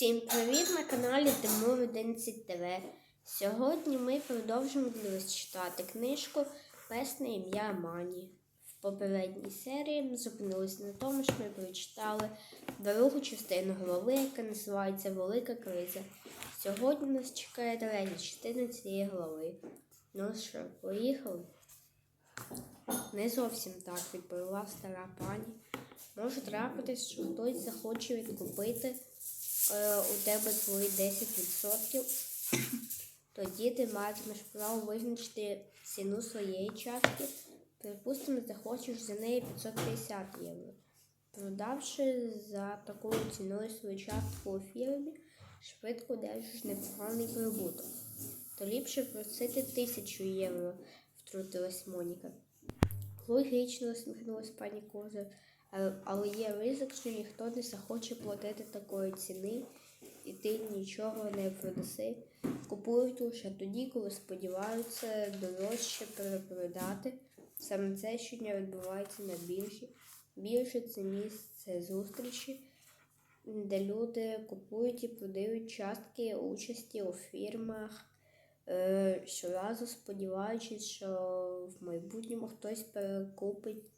Всім привіт на каналі Тимур 11 ТВ. Сьогодні ми продовжимо для вас читати книжку Песне ім'я Мані. В попередній серії ми зупинилися на тому, що ми прочитали другу частину голови, яка називається Велика криза. Сьогодні нас чекає третя частина цієї голови. Ну що, поїхали? Не зовсім так, відповіла стара пані. Може трапитись, що хтось захоче відкупити у тебе твої 10%, тоді ти матимеш право визначити ціну своєї частки. Припустимо, захочеш за неї 550 євро. Продавши за такою ціною свою частку у фірмі, швидко держиш непоганий прибуток. То ліпше просити тисячу євро, втрутилась Моніка. Логічно усміхнулась пані Козир, але- є ризик, що ніхто не захоче платити такої ціни, і ти нічого не продаси. Купують лише тоді, коли сподіваються дорожче перепродати. Саме це щодня відбувається на біржі. Біржа це місце зустрічі, де люди купують і продають частки участі у фірмах, е, щоразу сподіваючись, що в майбутньому хтось перекупить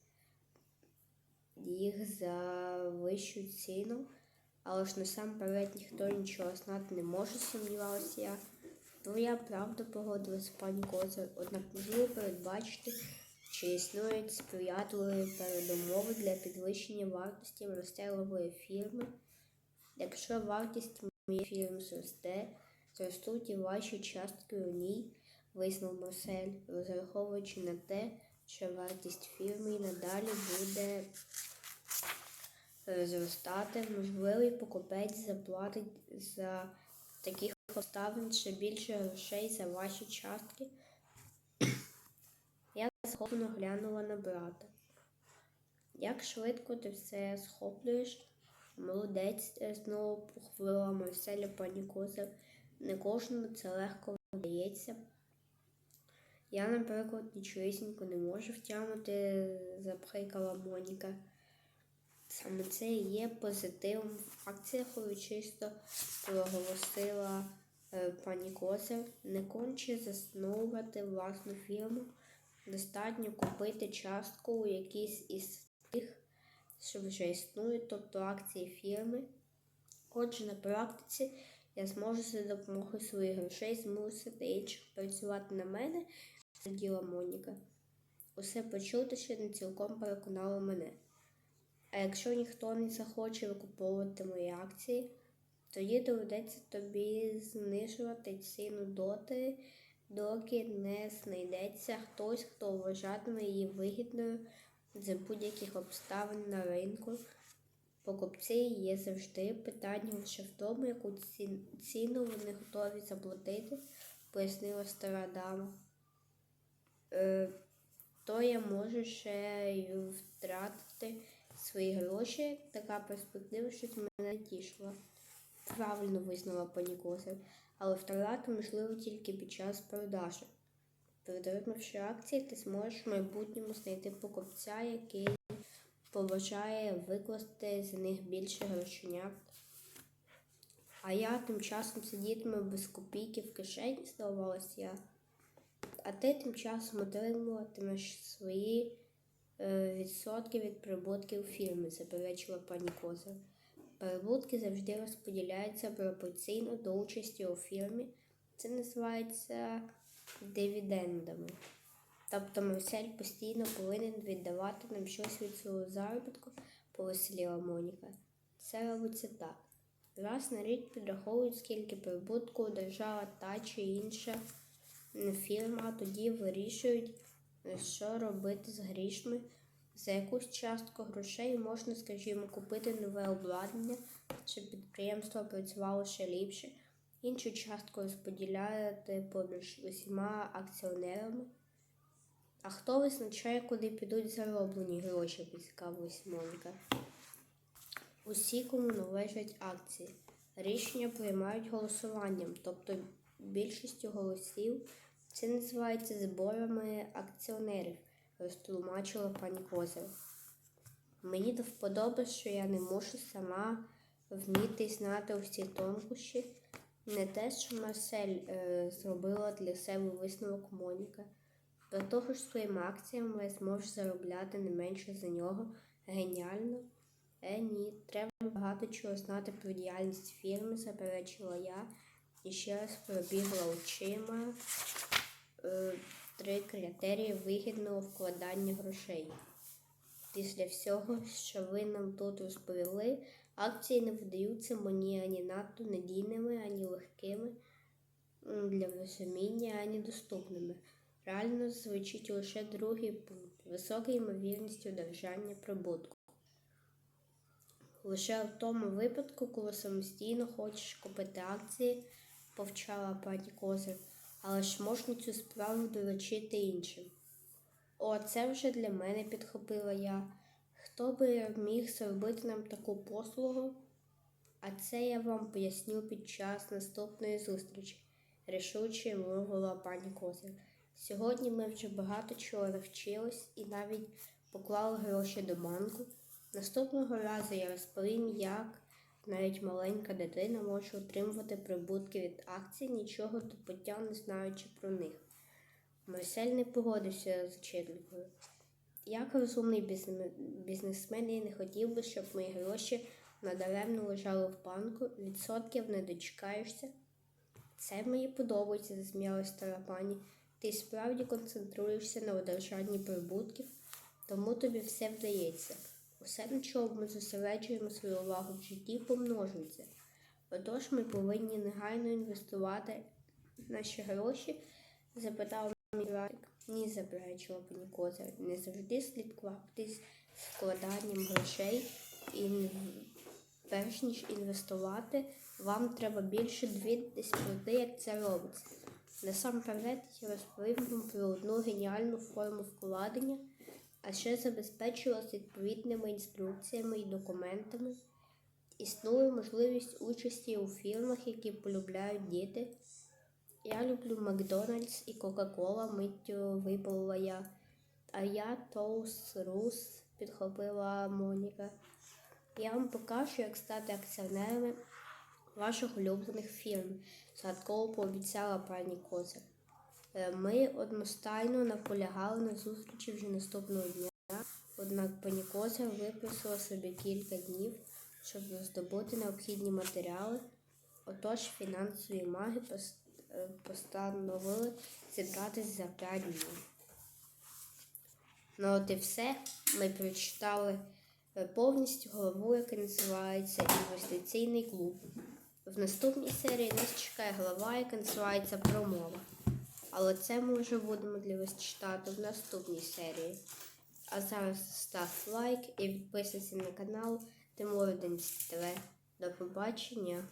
їх за вищу ціну, але ж насамперед ніхто нічого знати не може, сумнівалася я. Твоя правда погодилась пані Козир, однак можливо передбачити, чи існують сприятливі передумови для підвищення вартості розстелової фірми. Якщо вартість моєї фірми зросте, зростуть і ваші частки у ній, визнав Марсель, розраховуючи на те, що вартість фірми і надалі буде е, зростати, можливий покупець заплатить за таких обставин ще більше грошей за ваші частки. Я схоплено глянула на брата. Як швидко ти все схоплюєш? Молодець, е, знову похвалила Марселя пані Козир. Не кожному це легко вдається. Я, наприклад, нічогісінько не можу втямити, запхикала Моніка. Саме це є позитивом в акціях урочисто проголосила е, пані Козир. Не конче засновувати власну фірму. Достатньо купити частку у якійсь із тих, що вже існують, тобто акції фірми. Отже, на практиці я зможу за допомогою своїх грошей змусити інших працювати на мене, раділа Моніка. Усе почути ще не цілком переконало мене. А якщо ніхто не захоче викуповувати мої акції, тоді доведеться тобі знижувати ціну доти, доки не знайдеться хтось, хто вважатиме її вигідною за будь-яких обставин на ринку. Покупці є завжди питання лише в тому, яку ціну вони готові заплатити, пояснила стара дама. Е, то я можу ще й втратити свої гроші. Така перспектива щось мене тішила. Правильно визнала пані Козир, але втрати можливо тільки під час продажу. Придорожнивши акції, ти зможеш в майбутньому знайти покупця, який побажає викласти за них більше грошенят. А я тим часом сидітиму без копійки в кишені, здавалась я. А ти тим часом отримуватимеш свої е, відсотки від прибутків фірми, заперечила пані Козир. Прибутки завжди розподіляються пропорційно до участі у фірмі. Це називається дивідендами. Тобто Марсель постійно повинен віддавати нам щось від свого заробітку, повеселіла Моніка. Це робиться так. Раз на рік підраховують, скільки прибутку держава та чи інша фірма, тоді вирішують, е, що робити з грішми. За якусь частку грошей можна, скажімо, купити нове обладнання, щоб підприємство працювало ще ліпше. Іншу частку розподіляти поміж усіма акціонерами. А хто визначає, куди підуть зароблені гроші, поцікавилась Моніка. Усі, кому належать акції. Рішення приймають голосуванням, тобто більшістю голосів. Це називається зборами акціонерів, розтлумачила пані Козир. Мені до вподоби, що я не можу сама вміти знати усі тонкощі. Не те, що Марсель е, зробила для себе висновок Моніка. До того ж, своїми акціями зможеш заробляти не менше за нього. Геніально. Е, ні, треба багато чого знати про діяльність фірми, заперечила я і ще раз пробігла очима е, три критерії вигідного вкладання грошей. Після всього, що ви нам тут розповіли, акції не видаються мені ані надто надійними, ані легкими для розуміння, ані доступними. Реально звучить лише другий пункт висока ймовірність одержання прибутку. Лише в тому випадку, коли самостійно хочеш купити акції, повчала пані Козир, але ж можна цю справу доручити іншим. О, це вже для мене підхопила я. Хто би міг зробити нам таку послугу? А це я вам поясню під час наступної зустрічі, рішуче мовила пані Козир. Сьогодні ми вже багато чого навчились і навіть поклали гроші до банку. Наступного разу я розповім, як навіть маленька дитина може отримувати прибутки від акцій, нічого до пуття не знаючи про них. Марсель не погодився з вчителькою. Як розумний бізнесмен я не хотів би, щоб мої гроші надаремно лежали в банку, відсотків не дочекаєшся. Це мені подобається, засміялась стара пані. Ти справді концентруєшся на одержанні прибутків, тому тобі все вдається. Усе, на чому ми зосереджуємо свою увагу в житті, помножується. Отож ми повинні негайно інвестувати наші гроші, запитав мій братик. Ні, заперечила пані Козир. Не завжди слід кваптись з вкладанням грошей і перш ніж інвестувати, вам треба більше довідатись про те, як це робиться. Насамперед я розповім вам про одну геніальну форму вкладення, а ще забезпечилась відповідними інструкціями і документами. Існує можливість участі у фірмах, які полюбляють діти. Я люблю Макдональдс і Кока-Кола, миттю випалила я. А я Тоус Рус, підхопила Моніка. Я вам покажу, як стати акціонерами ваших улюблених фірм, згадково пообіцяла пані Козир. Е, Ми одностайно наполягали на зустрічі вже наступного дня, однак пані Козир випросила собі кілька днів, щоб роздобути необхідні матеріали. Отож фінансові маги е, постановили зібратись за п'ять днів. Ну от і все. Ми прочитали е, повністю главу, яка називається Інвестиційний клуб. В наступній серії нас чекає глава, яка називається Промова. Але це ми вже будемо для вас читати в наступній серії. А зараз став лайк і підписуйся на канал Тимур 11 ТВ. До побачення!